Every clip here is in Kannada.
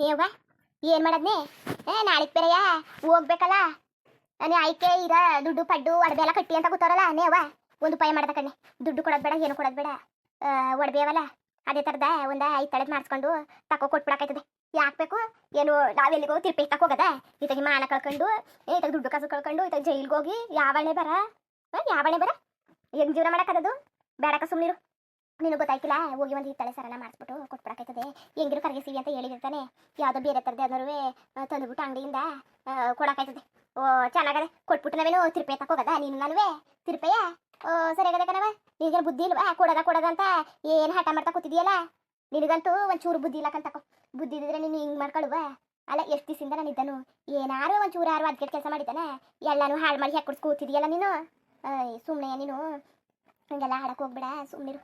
ನೀವ ಏನ್ ಮಾಡದ್ನೆ? ಏ ನಾಳಿಗ್ ಬೇರೆಯ? ಹೋಗ್ಬೇಕಲ್ಲ? ನಾನು ಆಯ್ಕೆ ಇರ ದುಡ್ಡು, ಪಡ್ಡು, ಒಡವೆ ಎಲ್ಲ ಕಟ್ಟಿ ಅಂತ ಕೂತಾರಲ್ಲ ನೇವ ಒಂದು ಉಪಾಯ ಮಾಡ್ದ ಕಣ್ಣೆ. ದುಡ್ಡು ಕೊಡೋದ್ ಬೇಡ, ಏನು ಕೊಡೋದ್ ಬೇಡ. ಒಡವೆ ಅವಲ್ಲ ಅದೇ ತರದ, ಒಂದ ಐದು ತಳದ್ ಮಾಡಿಸ್ಕೊಂಡು ತಕೋ ಯಾಕ್ ಬೇಕು? ಏನು ನಾವೆಲ್ಲಿಗೋ ತಿರ್ಪಿ ತಕ ಹೋಗದ? ಇತ್ತಾಗಿ ಮಾನ ಕಳ್ಕೊಂಡು ಇತ್ತಾಗ ದುಡ್ಡು ಕಾಸು ಕಳ್ಕೊಂಡು ಇತ್ತಾಗ ಜೈಲ್ಗೆ ಹೋಗಿ ಯಾವಣೆ ಬರ? ಯಾವಣೆ ಬರ? ಹೆಂಗ್ ಜೀವನ ಮಾಡಕ್ಕದದು ಬೇಡಕ ಸುಮ್ಮನಿರು ನಿನಗೆ ಗೊತ್ತಾಯ್ತಿಲ್ಲ? ಹೋಗಿ ಒಂದು ಹಿತ್ತಳೆ ಸರನ ಮಾಡಿಸ್ಬಿಟ್ಟು ಕೊಟ್ಬಿಡಕಾಯ್ತದೆ ಹೆಂಗಿರು ಕರಗಿಸಿವಿ ಅಂತ ಹೇಳಿರ್ತಾನೆ ಯಾವುದೋ ಬೇರೆ ಥರದ್ದು ಅದರವೇ ತಂದುಬಿಟ್ಟು ಅಂಗಡಿಯಿಂದ ಕೊಡಕಾಯ್ತದೆ ಓ, ಚೆನ್ನಾಗದೆ. ಕೊಟ್ಬಿಟ್ಟು ನಾವೇನು ತಿರುಪೆ ತಕೋಗದ ನೀನು ನಾನುವೆ? ತಿರುಪೆಯ? ಓ, ಸರಿಯಾಗದ ಕಣವ ಬುದ್ಧಿ ಇಲ್ವಾ? ಕೊಡದ ಕೊಡದ ಅಂತ ಏನು ಹಠ ಮಾಡ್ತಾ ಕೂತಿದೀಯಲ್ಲ? ನಿನಗಂತೂ ಒಂಚೂರು ಬುದ್ಧಿ ಇಲ್ಲ ಕಂತಕೋ ಬುದ್ಧಿ ಇದ್ದಿದ್ರೆ ನೀನು ಹಿಂಗೆ ಮಾಡ್ಕೊಳ್ಳುವ ಅಲ್ಲ, ಎಷ್ಟು ದಿವಸದಿಂದ ನಾನು ಇದ್ದನು? ಏನಾರು ಒಂಚೂರು ಯಾರು ಅದ್ಗೆಟ್ ಕೆಲಸ ಮಾಡಿದ್ದಾನೆ? ಎಲ್ಲಾನು ಹಾಳು ಮಾಡಿ ಕೂತಿದೀಯಲ್ಲ ನೀನು? ಸುಮ್ಮನೆ ನೀನು? ಹಂಗೆಲ್ಲ ಹಾಡಕ್ಕೆ ಹೋಗ್ಬೇಡ ಸುಮ್ಮನಿರು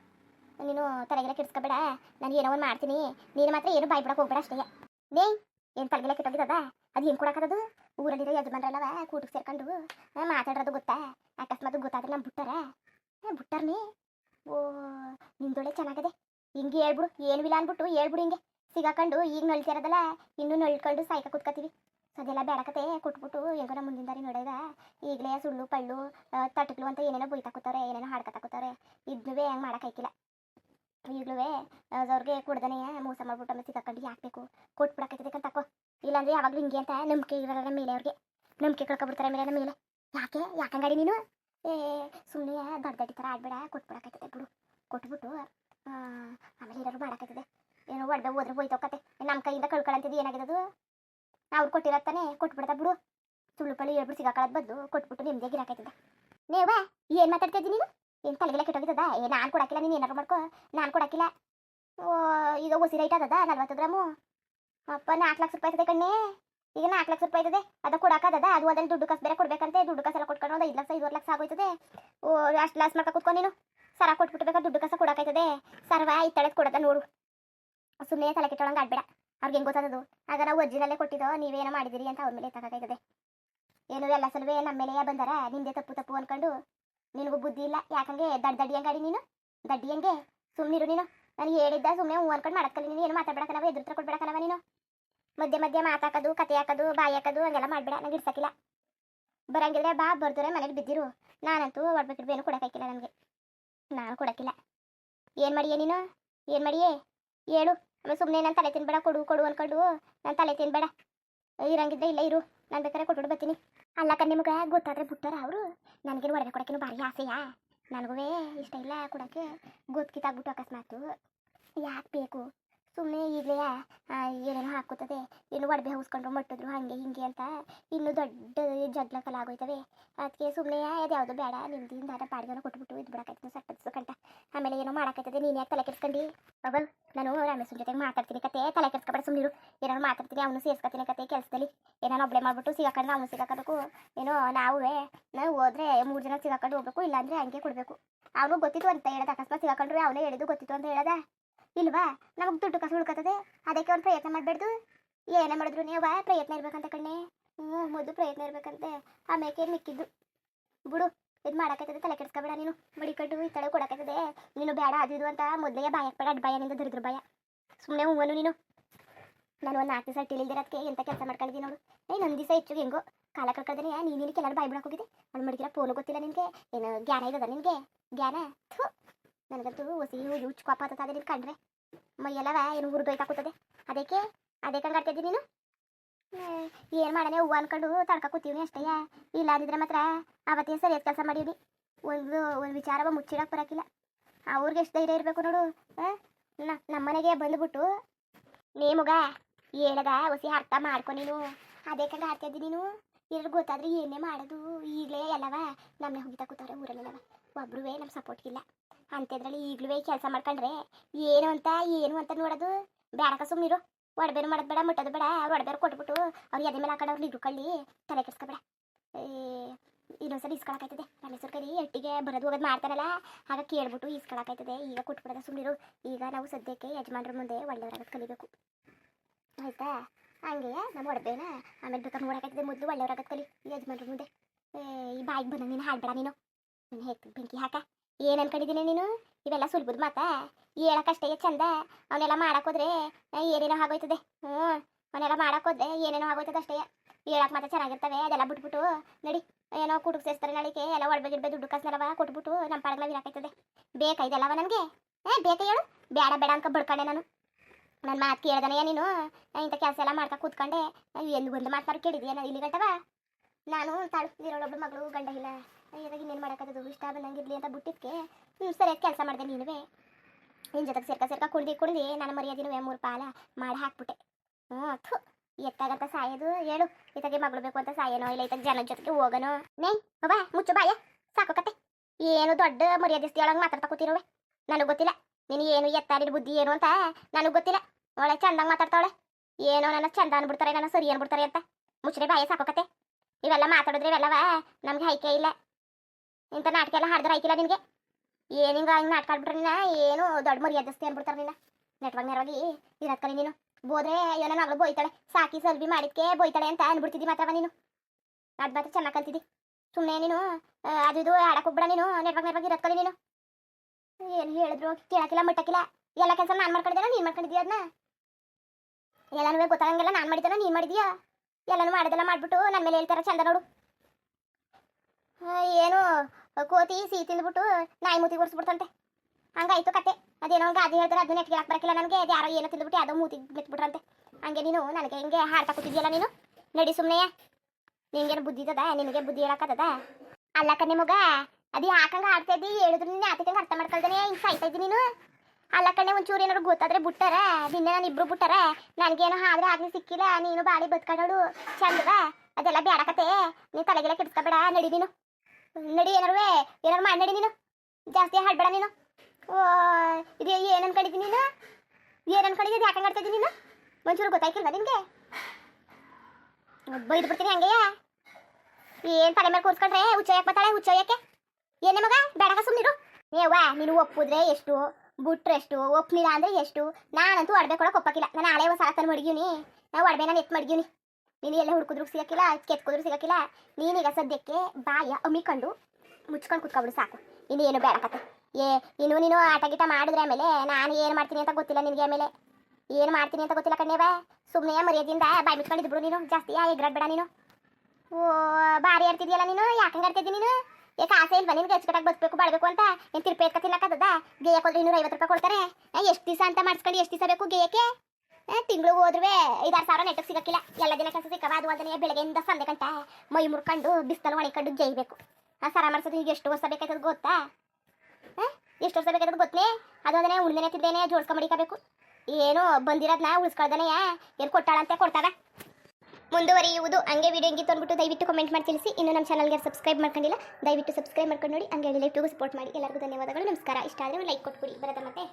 ನೀನು ತಲೆಗೆಲ್ಲ ಕೆಡ್ಸ್ಕೊಬೇಡ. ನಾನು ಏನೋ ಒಂದು ಮಾಡ್ತೀನಿ. ನೀನು ಮಾತ್ರ ಏನು ಬಾಯ್ಬಿಡಕ್ಕೆ ಹೋಗ್ಬೇಡ ಅಷ್ಟೇ. ನೇ, ಏನು ತಲೆಗೆಲ್ಲ ಕೆಟ್ಟೋಗಿದ್ದದ? ಅದು ಏನು ಕೊಡಕ್ಕದದು ಊರಲ್ಲಿರೋ ಯಜಮಾನ್ರಲ್ಲವ ಕೂಟಕ್ಕೆ ಸೇರ್ಕೊಂಡು ಮಾತಾಡೋದು ಗೊತ್ತಾ? ಅಕಸ್ಮಾತ್ ಗೊತ್ತಾದ್ರೆ ನಮ್ಮ ಬಿಟ್ಟಾರ? ನೀ ಓ ನಿಂದೊಳೆ ಚೆನ್ನಾಗದೆ. ಹಿಂಗೆ ಹೇಳ್ಬಿಡು. ಏನು ಇಲ್ಲ ಅಂದ್ಬಿಟ್ಟು ಹೇಳ್ಬಿಡು ಹಿಂಗೆ. ಸಿಗಾಕೊಂಡು ಈಗ ನಳ್ತಿರೋದಲ್ಲ ಇನ್ನೂ ನಳ್ಕೊಂಡು ಸಾಯ್ಕ ಕುತ್ಕೋತೀವಿ. ಅದೆಲ್ಲ ಬೇಡಕತೆ ಕೊಟ್ಬಿಟ್ಟು ಹೆಂಗೋ ನಮ್ಮ ಮುಂದಿನ ದಾರಿ ಈಗಲೇ ಸುಳ್ಳು, ಪಳ್ಳು ತಟಕ್ಲು ಅಂತ ಏನೇನೋ ಬೈತಾ ಕೂತಾರೆ ಏನೇನೋ ಹಾಡ್ಕೊತಾ ಕೂತಾರೆ ಹೆಂಗೆ ಮಾಡೋಕ್ಕಾಯ್ಕಿಲ್ಲ ಈಗಲೂ ಅವ್ರಿಗೆ ಕುಡ್ದನೆ ಮೋಸ ಮಾಡ್ಬಿಟ್ಟು ಕಡ್ಡಿ ಹಾಕ್ಬೇಕು. ಯಾಕಬೇಕು ಅಂತ ತಕೋ. ಇಲ್ಲಾಂದ್ರೆ ಯಾವಾಗಲೂ ಹಿಂಗೆ ಅಂತ ನಂಬಿಕೆ ಇರಲ್ಲ ಮೇಲೆ ಅವ್ರಿಗೆ. ನಂಬಿಕೆ ಕಳ್ಕೊಬಿಡ್ತಾರೆ ಮೇಲೆ ಮೇಲೆ. ಯಾಕೆ? ಯಾಕಂಗಾಡಿ ನೀನು? ಏ ಸುಮ್ಮನೆ ದೊಡ್ಡ ದಡ್ಡಿ ಥರ ಆಡ್ಬೇಡ ಕೊಟ್ಬಿಡಕೈತದೆ ಬಿಡು. ಕೊಟ್ಬಿಟ್ಟು ಆಮೇಲೆ ಏನಾದ್ರು ಮಾಡಕ್ಕೆ ಏನೋ ಒಡ್ದ ಹೋದ್ರೆ ಹೋಯ್ತೋಕತ್ತೆ. ನಮ್ಮ ಕೈಯಿಂದ ಕಳ್ಕೊಳ್ಳಂತಿದ್ದು ಏನಾಗಿದ್ದು ಅವ್ರು ಕೊಟ್ಟಿರತ್ತಾನೆ ಕೊಟ್ಬಿಡ್ತಾ ಬಿಡು. ಸುಳ್ಳು ಪಳ್ಳಿ ಹೇಳ್ಬಿಟ್ಟು ಸಿಗಾಕೊಳ್ಳೋದು ಬದಲು ಕೊಟ್ಬಿಟ್ಟು ನಿಮ್ದೇ ಗಿರಾಕೈತದೆ ನೇವಾ ಏನು ಮಾತಾಡ್ತಾ ಇದ್ದೀನಿ ನೀನು? ಏನು ತಲೆಗೆಲ್ಲ ಕೆಟ್ಟೋಗಿದ್ದದ ಏ, ನಾನು ಕೊಡಕ್ಕಿಲ್ಲ, ನೀನು ಏನಾರು ಮಾಡ್ಕೋ. ನಾನು ಕೊಡಕ್ಕಿಲ್ಲ. ಓ, ಈಗ ಒಸಿ ರೈಟ್ ಅದದ, ನಲ್ವತ್ತು ಗ್ರಾಮು. ಅಪ್ಪ ನಾಲ್ಕು ಲಕ್ಷ ರೂಪಾಯಿ ಇದೆ ಕಣ್ಣೆ. ಈಗ ನಾಲ್ಕು ಲಕ್ಷ ರೂಪಾಯಿ ಆಯ್ತದೆ. ಅದು ಕೊಡಕದ ಅದು ದುಡ್ಡು ಕಾಸು ಬೇರೆ ಕೊಡ್ಬೇಕಂತೆ. ದುಡ್ಡು ಕಾಸೆಲ್ಲ ಕೊಟ್ಕೊಂಡು ಒಂದು ಐದು ಲಕ್ಷ, ಐದುವರೆ ಲಕ್ಷ ಆಗೋಯ್ತದೆ. ಓ, ಅಷ್ಟು ಲಾಸ್ ಮಾಡ್ಕೊ ಕುತ್ಕೊಂಡ್ ನೀನು. ಸರ ಕೊಟ್ಬಿಟ್ಬೇಕಾ ದುಡ್ಡು ಕಾಸ ಕೊಡಕ್ಕಾಯ್ತದೆ ಸರ್ವ ತಳದ್ ಕೊಡದ ನೋಡು. ಸುಮ್ಮನೆ ತಲೆ ಕೆಟ್ಟೊಳಂಗೆ ಆಡ್ಬೇಡ. ಅವ್ರಿಗೆ ಹೆಂಗೆ ಗೊತ್ತದದು? ಆಗ ನಾವು ಒಜ್ಜಿನಲ್ಲೇ ಕೊಟ್ಟಿದ್ದೋ, ನೀವೇನೋ ಮಾಡಿದಿರಿ ಅಂತ ಅವ್ರ ಮೇಲೆ ತಗೋಕಾಯ್ತದೆ ಏನು, ಎಲ್ಲ ಸಲುವೆ ನಮ್ಮ ಬಂದಾರ? ನಿಂದೆ ತಪ್ಪು ತಪ್ಪು ಅನ್ಕೊಂಡು. ನಿನಗೂ ಬುದ್ಧಿ ಇಲ್ಲ? ಯಾಕಂಗೆ ದಡ್ ದಡ್ಡಿ ಹಂಗಾಡಿ ನೀನು? ದಡ್ಡಿ ಹಂಗೆ? ಸುಮ್ಮನಿರು ನೀನು. ನನಗೆ ಹೇಳಿದ್ದ ಸುಮ್ಮನೆ ಹೂ ಅನ್ಕೊಂಡು ಮಾಡಕ್ಕಲ್ಲ ನೀನು. ಏನು ಮಾತಾಡ್ಬೇಡಕಲ್ಲವ ಎದುರು ತರ ಕೊಡ್ಬೇಡಕಲ್ಲವ ನೀನು? ಮಧ್ಯೆ ಮಧ್ಯೆ ಮಾತಾಕೋದು, ಕತೆ ಹಾಕೋದು, ಬಾಯಿ ಹಾಕೋದು, ಹಂಗೆಲ್ಲ ಮಾಡಬೇಡ. ನಂಗೆ ಇಡ್ಸಕ್ಕಿಲ್ಲ ಬರಂಗಿದ್ರೆ ಬಾ ಬರ್ತಾರೆ ಮನೇಲಿ ಬಿದ್ದಿರು. ನಾನಂತೂ ಹೊಡ್ಬೇಕಿಡ್ದು ಏನು ಕೊಡೋಕ್ಕಾಗಿಲ್ಲ ನನಗೆ. ನಾನು ಕೊಡೋಕ್ಕಿಲ್ಲ ಏನು ಮಾಡಿಯೇ ನೀನು? ಏನು ಮಾಡಿಯೇ? ಹೇಳು. ಆಮೇಲೆ ಸುಮ್ಮನೆ ನಾನು ತಲೆ ತಿನ್ಬೇಡ. ಕೊಡು ಕೊಡು ಅನ್ಕೊಂಡು. ನಾನು ತಲೆ ತಿನ್ಬೇಡ. ಇರಂಗಿದ್ರೆ ಇಲ್ಲ ಇರು. ನಾನು ಬೇಕಾದ್ರೆ ಕೊಟ್ಬಿಟ್ಟು ಅಲ್ಲಕ್ಕ, ನಿಮ್ಗೆ ಗೊತ್ತಾದ್ರೆ ಬಿಟ್ಟಾರ ಅವರು. ನನಗೆ ಒಡವೆ ಕೊಡೋಕ್ಕೇನು ಭಾರಿ ಆಸೆಯಾ? ನನಗೂ ಇಷ್ಟ ಇಲ್ಲ ಕೊಡೋಕ್ಕೆ. ಗೊತ್ತಿತ್ತಾಗ್ಬಿಟ್ಟು ಅಕಸ್ಮಾತು. ಯಾಕೆ ಬೇಕು? ಸುಮ್ಮನೆ ಈಗಲೇ ಏನೇನೋ ಹಾಕುತ್ತದೆ. ಏನು ಒಡವೆ ಹೊಸ್ಕೊಂಡ್ರು ಮಟ್ಟಿದ್ರು ಹಾಗೆ ಹಿಂಗೆ ಅಂತ ಇನ್ನೂ ದೊಡ್ಡ ಜಗ್ಲ ಕಲ ಆಗೋಯ್ತವೆ. ಅದಕ್ಕೆ ಸುಮ್ಮನೆ ಅದು ಯಾವುದು ಬೇಡ ನಿಮ್ದಿಂದ ಅದ ಬಾಡಿಗೆನ ಕೊಟ್ಬಿಟ್ಟು ಇದು ಬಿಡಕೈತೆ. ಸಟ್ಟದ ಕಂಟ ಆಮೇಲೆ ಏನೋ ಮಾಡಕೈತದೆ. ನೀನು ಯಾಕೆ ತಲೆ ಕೆಡ್ಸ್ಕೊಂಡು? ಬಬಲ್ ನಾನು ರಮೇಶನ್ ಜೊತೆಗೆ ಮಾತಾಡ್ತೀನಿ ಕತೆ. ತಲೆ ಕೆಡ್ಸ್ಕೊಬೇಡ ಸುಮ್ಮನಿರು ಏನಾರು ಮಾತಾಡ್ತೀನಿ, ಅವನು ಸೇರ್ಸ್ಕೊತೀನಿ ಕತೆ ಕೆಲಸದಲ್ಲಿ. ಏನಾರು ಒಬ್ಬಳೆ ಮಾಡ್ಬಿಟ್ಟು ಸಿಗಾಕೊಂಡು ಅವನು ಸಿಗಾಕೋಬೇಕು ಏನೋ ನಾವೇ ನಾವು ಹೋದ್ರೆ ಮೂರು ಜನ ಸಿಗಾಕೊಂಡು ಹೋಗ್ಬೇಕು, ಇಲ್ಲಾಂದ್ರೆ ಹಂಗೆ ಕೊಡಬೇಕು. ಅವನು ಗೊತ್ತಿತ್ತು ಅಂತ ಹೇಳದ. ಅಕಸ್ಮಾತ್ ಸಿಗಾಕೊಂಡ್ರೆ, ಅವನೇ ಹೇಳಿದ್ದು ಗೊತ್ತಿತ್ತು ಅಂತ ಹೇಳದ? ಇಲ್ವಾ? ನಮಗೆ ದುಡ್ಡು ಕಸ ಉಳ್ಕತ್ತದೆ. ಅದಕ್ಕೆ ಅವ್ನು ಪ್ರಯತ್ನ ಮಾಡಬೇಡ್ದು. ಏನೇ ಮಾಡಿದ್ರು ನೀವು ಪ್ರಯತ್ನ ಇರ್ಬೇಕಂತ ಕಣ್ಣೆ. ಹ್ಞೂ ಮೊದಲು ಪ್ರಯತ್ನ ಇರ್ಬೇಕಂತೆ. ಆಮೇಲೆ ಮಿಕ್ಕಿದ್ದು? ಬಿಡು, ಇದು ಮಾಡಕತ್ತದೆ, ತಲೆ ಕೆಡ್ಸ್ಕೊಬೇಡ ನೀನು. ಮಡಿಕಟ್ಟು ಈ ತಲೆ ಕೊಡಕತ್ತದೆ. ನೀನು ಬೇಡ ಅದು ಇದು ಅಂತ ಮೊದಲೇ ಬಾಯಕ್ ಬೇಡ ಅಡ್ ಭಯನಿಂದ ದುರಿದ್ರು ಭಯ ಸುಮ್ಮನೆ ಹೂವನು ನೀನು. ನಾನು ಒಂದು ನಾಲ್ಕು ದಿವಸ ತಿಳಿಲ್ದಿರೋದಕ್ಕೆ ಎಂತ ಕೆಲಸ ಮಾಡ್ಕೊಂಡಿದ್ದೀನಿ ನೋಡು. ಏ ನಂದು ದಿವಸ ಹೆಚ್ಚು ಹೆಂಗೋ. ಕಾಲ ಕಳ್ಕೊಳ್ದೇನೆ ನೀನು ಇಲ್ಲಿ ಕೆಲವರು ಬಾಯ್ ಬಿಡಕ್ಕೆ ಹೋಗಿದೆ ನಾನು ಮಾಡಿದ್ರೆ ಫೋನು ಗೊತ್ತಿಲ್ಲ ನಿನಗೆ. ಏನು, ಜ್ಞಾನ ಇದ್ದದ ನಿನಗೆ? ಜ್ಞಾನ? ಥೂ. ನನಗಂತೂ ಹೊಸಿ ಹುಚ್ಚು ಕೋಪ ಆಗ್ತದೆ ನೀನು ಕಂಡ್ರೆ. ಮೈಯೆಲ್ಲವ ಏನು ಹುರಿದೋಯ್ತಾ ಕೂತದೆ ಅದಕ್ಕೆ, ಅದೇ ಹಂಗೆ ಆಡ್ತಿದ್ದಿ ನೀನು? ಏನು ಮಾಡನೆ ಹೂವು ಅನ್ಕೊಂಡು ತಡ್ಕ ಕೂತೀವಿ ಅಷ್ಟೇಯ ಇಲ್ಲ ಅಂದಿದ್ರೆ ಮಾತ್ರ ಅವತ್ತೇ ಸರಿಯಾದ ಕೆಲಸ ಮಾಡೀವಿ ಒಂದು ಒಂದು ವಿಚಾರವ ಮುಚ್ಚಿಡಕ್ಕೆ ಬರೋಕ್ಕಿಲ್ಲ ಅವ್ರಿಗೆ ಎಷ್ಟು ಧೈರ್ಯ ಇರಬೇಕು ನೋಡು, ಆ? ನ- ನೀ ಮಗ ನೇಮುಗ ಹೇಳದ ಹೊಸಿ ಅರ್ಥ ಮಾಡ್ಕೊ ನೀನು. ಅದಕ್ಕೆ ಆಡ್ತಿದ್ದಿ ನೀನು. ಎಲ್ಲರೂ ಗೊತ್ತಾದ್ರೆ ಏನೇ ಮಾಡೋದು. ಈಗಲೇ ಎಲ್ಲವ ನಮ್ಮನೆ ಹೋಗಿತಾ ಕೂತಾರೆ ಊರಲ್ಲೆಲ್ಲವ. ಒಬ್ರುವೇ ನಮ್ಮ ಸಪೋರ್ಟ್ ಇಲ್ಲ ಅಂಥದ್ರಲ್ಲಿ ಈಗಲೂ ಕೆಲಸ ಮಾಡ್ಕೊಂಡ್ರೆ ಏನು ಅಂತ ಏನು ಅಂತ ನೋಡೋದು. ಬೇಡಕ ಸುಮ್ಮನಿರು ಒಡಬೇರು ಮಾಡೋದು ಬೇಡ ಮುಟ್ಟೋದು ಬೇಡ ಅವ್ರು ಒಡಬೇರು ಕೊಟ್ಬಿಟ್ಟು ಅವ್ರು ಎದೆ ಮೇಲೆ ಹಾಕೊಂಡು ಅವ್ರು ಇಟ್ಕೊಳ್ಳಿ ತಲೆ ಕೆಡ್ಸ್ಕೊಬೇಡ. ಸರಿ ಇಸ್ಕೊಳಕಾಯ್ತದೆ ರಮೇಶ್ವರ್ ಕರಿ ಎಟ್ಟಿಗೆ ಬರೋದು ಹೋಗೋದು ಮಾಡ್ತಾರಲ್ಲ ಆಗ ಕೇಳ್ಬಿಟ್ಟು ಇಸ್ಕೊಳಕಾಯ್ತದೆ ಈಗ ಕೊಟ್ಬಿಡೋದ ಸುಮ್ಮನಿರು ಈಗ ನಾವು ಸದ್ಯಕ್ಕೆ ಯಜಮಾನ್ರ ಮುಂದೆ ಒಳ್ಳೆಯವರಾಗೋದು ಕಲಿಬೇಕು. ಆಯ್ತಾ? ಹಂಗೆ ನಮ್ಮ ಒಡಬೇನ ಆಮೇಲೆ ಬೇಕಾದ್ರೆ ನೋಡೋಕಾಯ್ತದೆ ಮೊದಲು ಒಳ್ಳೆಯವರಾಗೋದು ಕಲಿ ಯಜಮಾನ್ರ ಮುಂದೆ. ಏ, ಈ ಬಾಯಿಗೆ ಬಂದ ನೀನು ಹಾಡ್ಬೇಡ ನೀನು. ನೀನು ಹೇಗೆ ಬೆಂಕಿ ಹಾಕ. ಏನು ಅನ್ಕೊಂಡಿದ್ದೀನಿ ನೀನು? ಇವೆಲ್ಲ ಸುಲಭದ ಮಾತಾ? ಹೇಳಕ್ಕಷ್ಟೇ ಚಂದ. ಅವನ್ನೆಲ್ಲ ಮಾಡಕ್ಕೋದ್ರೆ ಏನೇನೋ ಆಗೋಯ್ತದೆ. ಹ್ಞೂ ಅವನ್ನೆಲ್ಲ ಮಾಡಕ್ ಹೋದ್ರೆ ಏನೇನೋ ಆಗೋಯ್ತದೆ ಅಷ್ಟೇ. ಹೇಳಕ್ ಮಾತ್ರ ಚೆನ್ನಾಗಿರ್ತವೆ, ಅದೆಲ್ಲ ಬಿಟ್ಬಿಟ್ಟು ನಡಿ. ಏನೋ ಕುಟುಕ್ ಸೇರಿಸ್ತಾರೆ ನಳಿಕೆ, ಎಲ್ಲ ಒಡವೆ ಗಿಡ್ಬೆ ದುಡ್ಡು ಕಾಸನೆಲ್ಲವ, ಕೊಟ್ಬಿಟ್ಟು ನಮ್ಮ ಪಾಡಗ್ಲ ಇರಾಕೈತದೆ. ಬೇಕಾ ಇದೆಲ್ಲವ ನನಗೆ? ಏ, ಬೇಕಾ ಹೇಳು? ಬೇಡ ಬೇಡ ಅನ್ಕ ಬಡ್ಕೊಂಡೆ ನಾನು. ನನ್ನ ಮಾತು ಕೇಳ್ದನೆಯ ನೀನು? ಇಂಥ ಕೆಲಸ ಎಲ್ಲ ಮಾಡ್ತಾ ಕೂತ್ಕೊಂಡೆ. ಎಲ್ಲಿ ಒಂದು ಮಾತಾಡೋ ಕೇಳಿದ್ಯಾ ನಾನು ಇಲ್ಲಿ ನಾನು ತಾಳು, ಇರೋಳೊಬ್ಳು ಮಗಳು ಗಂಡ ಇಲ್ಲ. ಇವಾಗ ಇನ್ನೇನು ಮಾಡೋಕ್ಕದು ಇಷ್ಟ ಬಂದಂಗಿರಲಿ ಅಂತ ಬಿಟ್ಟಿದ್ಕೆ. ಹ್ಞೂ ಸರಿಯಾಗಿ ಕೆಲಸ ಮಾಡಿದೆ ನೀವೇ ನಿನ್ನ ಜೊತೆಗೆ ಸೇರ್ಕ ಸೇರ್ಕ, ಕುಡ್ದು ಕುಡ್ದು ನಾನು ಮರ್ಯಾದಿನೂ ಮೂರು ಪಾಲ ಮಾಡಿ ಹಾಕ್ಬಿಟ್ಟೆ. ಹ್ಞೂ ಅಥು ಎತ್ತಾಗಂತ ಸಾಯೋದು ಹೇಳು. ಇತ್ತಾಗೆ ಮಗಳು ಬೇಕು ಅಂತ ಸಾಯೋನೋ ಇಲ್ಲ ಇತ್ತಾಗ ಜನದ ಜೊತೆಗೆ ಹೋಗೋನೋ? ನೇ ಬಾ ಮುಚ್ಚು ಬಾಯ. ಸಾಕು ಕತೆ. ಏನು ದೊಡ್ಡ ಮರ್ಯಾದಿಸ್ತಿಯೊಳಗೆ ಮಾತಾಡ್ತಾ ಕೂತಿರುವೆ? ನನಗೆ ಗೊತ್ತಿಲ್ಲ. ನೀನು ಏನು ಎತ್ತಾಡಿದ ಬುದ್ಧಿ ಏನು ಅಂತ ನನಗೆ ಗೊತ್ತಿಲ್ಲ. ಒಳ್ಳೆ ಚಂದಂಗೆ ಮಾತಾಡ್ತಾವಳೆ. ಏನೋ ನನ್ನ ಚಂದ ಅನ್ಬಿಡ್ತಾರೆ, ನನ್ನ ಸರಿ ಅನ್ಬಿಡ್ತಾರೆ ಅಂತ. ಮುಚ್ಚರೆ ಬಾಯ, ಸಾಕು ಕತೆ. ಇವೆಲ್ಲ ಮಾತಾಡಿದ್ರೆ ಇವೆಲ್ಲವ? ನಮ್ಗೆ ಹೈಕೆ ಇಲ್ಲ. ಇಂಥ ನಾಟಕ ಎಲ್ಲ ಹಾಡಿದ್ರೆ ಆಯ್ತಿಲ್ಲ ನಿನಗೆ? ಏನು ಹಿಂಗೆ ಹಿಂಗೆ ನಾಟಕ ಆಡ್ಬಿಟ್ರೆ ನಿನ್ನ? ಏನು ದೊಡ್ಡ ಮರ್ಯಾದಸ್ತಿ ಅನ್ಬಿಡ್ತಾರೆ ನಿನ್ನ? ನೆಟ್ವರ್ಕ್ ನೆರವಾಗಿ ಕಲಿ ನೀನು ಬೋದ್ರೆ ಏನೋ ಮಗಳು ಬೋಯ್ತಾಳೆ. ಸಾಕಿ ಸಲ್ಬಿ ಮಾಡಿದ್ಕೆ ಬೋಯ್ತಾಳೆ ಅಂತ ಅನ್ಬಿಡ್ತಿದ್ದಿ ಮಾತ್ರವ ನೀನು? ಅದು ಮಾತ್ರ ಚೆನ್ನಾಗಿ ಕಲ್ತಿದ್ದಿ. ಸುಮ್ಮನೆ ನೀನು ಅದು ಇದು ಆಡಕ್ಕೆ ಹೋಗ್ಬಿಡ ನೀನು. ನೆಟ್ವರ್ಕ್ ನೆರವಾಗಿ ಕಲಿ ನೀನು ಏನು ಹೇಳಿದ್ರು? ಕೇಳಕ್ಕಿಲ್ಲ, ಮಟ್ಟಕ್ಕಿಲ್ಲ. ಎಲ್ಲ ಕೆಲಸ ನಾನು ಮಾಡ್ಕೊಂಡಿದ್ದೇನ, ನೀನು ಮಾಡ್ಕೊಂಡಿದ್ಯಾ ಅದನ್ನ ಎಲ್ಲನೂ ಗೊತ್ತಾಗಂಗಿಲ್ಲ, ನಾನು ಮಾಡಿದ್ದಾನ, ನೀನು ಮಾಡಿದ್ಯಾ ಎಲ್ಲನೂ ಮಾಡಿದೆಲ್ಲ ಮಾಡ್ಬಿಟ್ಟು ನನ್ನ ಮೇಲೆ ಹೇಳ್ತಾರ ಚಂದ ನೋಡು. ಏನು ಕೋತಿ ಸಿಹಿ ತಿಂದ್ಬಿಟ್ಟು ನಾಯಿ ಮೂತಿ ಕೊಡಿಸ್ಬಿಡ್ತಂತೆ ಹಂಗಾಯ್ತು ಕತೆ. ಅದೇನೋ ಗಾದಿ ಹೇಳಿದ್ರೆ ಅದನ್ನ ನೆಟ್ಗೆ ಬರಕಿಲ್ಲ ನನಗೆ. ಅದು ಯಾರೋ ಏನೋ ತಿಂದ್ಬಿಟ್ಟು ಅದೋ ಮೂತಿ ಬಿಟ್ಬಿಟ್ರಂತೆ ಹಂಗೆ ನೀನು ನನಗೆ ಹಿಂಗೆ ಹಾಡ್ತಾ ಕೂತಿದ್ಯಲ್ಲ ನೀನು? ನಡಿ ಸುಮ್ಮನೆ ನಿಂಗೇನು ಬುದ್ಧಿ ಇದ್ದದ? ನಿನಗೆ ಬುದ್ಧಿ ಹೇಳಕ್ಕದ ಅಲ್ಲ ಕಣೆ ಮಗ, ಅದು ಯಾಕಂಗ ಆಡ್ತಾ ಇದ್ದಿ? ಹೇಳಿದ್ರು ನೀನು ಯಾತಕ್ಕಂಗೆ ಅರ್ಥ ಮಾಡ್ಕೊಳ್ತಾನೆ ಹಿಂಗೆ ಸಾಯ್ತಾ ಇದ್ದಿ ನೀನು? ಅಲ್ಲ ಕಣ್ಣೆ, ಒಂಚೂರು ಏನಾದ್ರು ಗೊತ್ತಾದ್ರೆ ಬಿಟ್ಟಾರ? ನಿನ್ನೆ ನಾನು ಇಬ್ರು ಬಿಟ್ಟಾರ? ನನಗೇನೋ ಆದ್ರೆ ಆಗ್ಲಿ ಸಿಕ್ಕಿಲ್ಲ. ನೀನು ಬಾಳಿ ಬದುಕಾಡೋಡು ಚಂದವ? ಅದೆಲ್ಲ ಬೇಡಕತೆ ನೀನು ತಲೆಗೆಲ್ಲ ಕೆಡ್ಸ್ಕೊಬೇಡ. ನಡಿ ನೀನು. ನಡಿ ಏನಾರು ಏನಾರು ಮಾಡಿ ನೀನು. ಜಾಸ್ತಿ ಹಾಡ್ಬೇಡ ನೀನು. ಓ ಇದು ಏನನ್ ಅನ್ಕೊಂಡಿದ್ದೀನಿ ನೀನು? ಏನು ಅನ್ಕೊಂಡಿದ್ದೀನಿ ಯಾಕೆ ಮಾಡ್ತಾ ಇದ್ದೀನಿ ನೀನು? ಒಂಚೂರು ಗೊತ್ತಾಯ್ತಿಲ್ಲ ನಿನಗೆ? ಬೈದು ಬಿಡ್ತೀನಿ ಹಂಗೆಯ. ಏನು ತಲೆ ಮೇಲೆ ಕೂರ್ಸ್ಕೊಂಡ್ರೆ? ಹುಚ್ಚಯ್ಯಕ್ಕೆ ಬರ್ತಾಳೆ? ಹುಚ್ಚಯ್ಯಕ್ಕೆ ಏನೇ ಮಗ ಬೇಡಕ ಸುಮ್ಮನಿರು ನೀವ ನೀನು ಒಪ್ಪುದ್ರೆ ಎಷ್ಟು? ಬಿಟ್ರೆ ಎಷ್ಟು? ಒಪ್ಪಿಲ್ಲ ಅಂದ್ರೆ ಎಷ್ಟು? ನಾನಂತೂ ಕೊಡಕ್ಕೆ ಒಪ್ಪಕ್ಕಿಲ್ಲ. ನಾನು ಹಳೆ ಒಂದು ಸಾಲ ತಂದು ಮಡಗಿವ್ನಿ. ನಾವು ಒಡವೆ ನಾನು ಎತ್ತು ಮಡಗಿವ್ನಿ. ನೀನು ಎಲ್ಲ ಹುಡುಕಿದ್ರು ಸಿಗಕ್ಕಿಲ್ಲ, ಕೆತ್ಕೋದ್ರು ಸಿಗಕ್ಕಿಲ್ಲ. ನೀನೀಗ ಸದ್ಯಕ್ಕೆ ಬಾಯ ಅಮ್ಮಿಕೊಂಡು ಮುಚ್ಕೊಂಡು ಕುತ್ಕೊಬಿಡು ಸಾಕು. ಇನ್ನು ಏನು ಬೇಡ ಕತೆ. ಏ, ನೀನು ನೀನು ಆಟ ಗೀಟ ಮಾಡಿದ್ರೆ ಆಮೇಲೆ ನಾನು ಏನು ಮಾಡ್ತೀನಿ ಅಂತ ಗೊತ್ತಿಲ್ಲ ನಿನಗೆ ಆಮೇಲೆ. ಏನು ಮಾಡ್ತೀನಿ ಅಂತ ಗೊತ್ತಿಲ್ಲ ಕಣ್ಣೇವ ಸುಮ್ಮನೆ ಮರ್ಯಾದಿಂದ ಬಾಯಿ ಮುಚ್ಕೊಂಡಿದ್ಬಿಡು ನೀನು. ಜಾಸ್ತಿ ಎಗ್ರಾಡ್ಬೇಡ ನೀನು. ಓ ಬಾರಿ ಆಡ್ತಿದ್ಯಲ್ಲ ನೀನು. ಯಾಕಂಗೆ ಆಡ್ತಿದ್ದಿ ನೀನು? ಯಾಕೆ ಆಸೆ ಇಲ್ವಾ ನಿನ್ಗೆ? ಅಚ್ಚುಕಟ್ಟಾಗಿ ಬದುಕಬೇಕು, ಬಾಳ್ಬೇಕು ಅಂತ? ಏನು ತಿರ್ಪೆ ಎತ್ಕ ತಿನ್ನಕ್ಕದ ಗೇಯಕ್ಕೆ ಹೋದ್ರೆ ಇನ್ನೂರ ಐವತ್ತು ರೂಪಾಯಿ ಕೊಡ್ತಾರೆ. ಎಷ್ಟು ದಿವಸ ಅಂತ ಮಾಡಿಸ್ಕೊಂಡು ಎಷ್ಟು ದಿವಸ ಬೇಕು ಗೇಯಕ್ಕೆ? ತಿಂಗಳು ಹೋದ್ರೆ ಐದಾರು ಸಾವಿರ ನೆಟ್ಟಗೆ ಸಿಗಕ್ಕಿಲ್ಲ. ಎಲ್ಲ ದಿನ ಕೆಲಸ ಸಿಕ್ಕವ, ಅದು ಅಲ್ಲದೆ ಬೆಳಗ್ಗೆಯಿಂದ ಸಂದೆ ಗಂಟ ಮೈ ಮುರ್ಕೊಂಡು ಬಿಸ್ತಲು ಒಣಕೊಂಡು ಜೈಬೇಕು ಆ, ಸರ ಮಾಡಿಸೋದು ಈಗ ಎಷ್ಟು ವರ್ಷ ಬೇಕಾಯ್ತದ ಗೊತ್ತಾ? ಎಷ್ಟು ವರ್ಷ ಬೇಕಾಯ್ತದ ಗೊತ್ತೇ ಅದು ಅದನ್ನೇ ಉಳ್ದೇನೆ ತಿದ್ದೇನೆ ಜೋಡ್ಸ್ಕೊ ಮಡಿಕಬೇಕು. ಏನು ಬಂದಿರೋದನ್ನ ಉಳಿಸ್ಕೊಳ್ದಾನೆ ಏನು ಕೊಟ್ಟಾಳಂತೆ ಕೊಡ್ತಾರ ಮುಂದುವರಿಯುವುದು ಹಂಗೆ ವಿಡಿಯೋ ಹೆಂಗಿತ್ತು ಅಂದ್ಬಿಟ್ಟು ದಯವಿಟ್ಟು ಕಮೆಂಟ್ ಮಾಡಿ ತಿಳಿಸಿ. ಇನ್ನು ನಮ್ಮ ಚಾನಲ್ಗೆ ಸಬ್ಸ್ಕ್ರೈಬ್ ಮಾಡ್ಕೊಂಡಿಲ್ಲ, ದಯವಿಟ್ಟು ಸಬ್ಸ್ಕ್ರೈಬ್ ಮಾಡ್ಕೊಂಡು ನೋಡಿ. ಹಂಗೆ ಲೈವ್ಗೂ ಸಪೋರ್ಟ್ ಮಾಡಿ. ಎಲ್ಲರಿಗೂ ಧನ್ಯವಾದಗಳು, ನಮಸ್ಕಾರ. ಇಷ್ಟ ಆದರೆ ಲೈಕ್ ಕೊಟ್ಬಿಡಿ. ಬರೋದ ಮತ್ತೆ.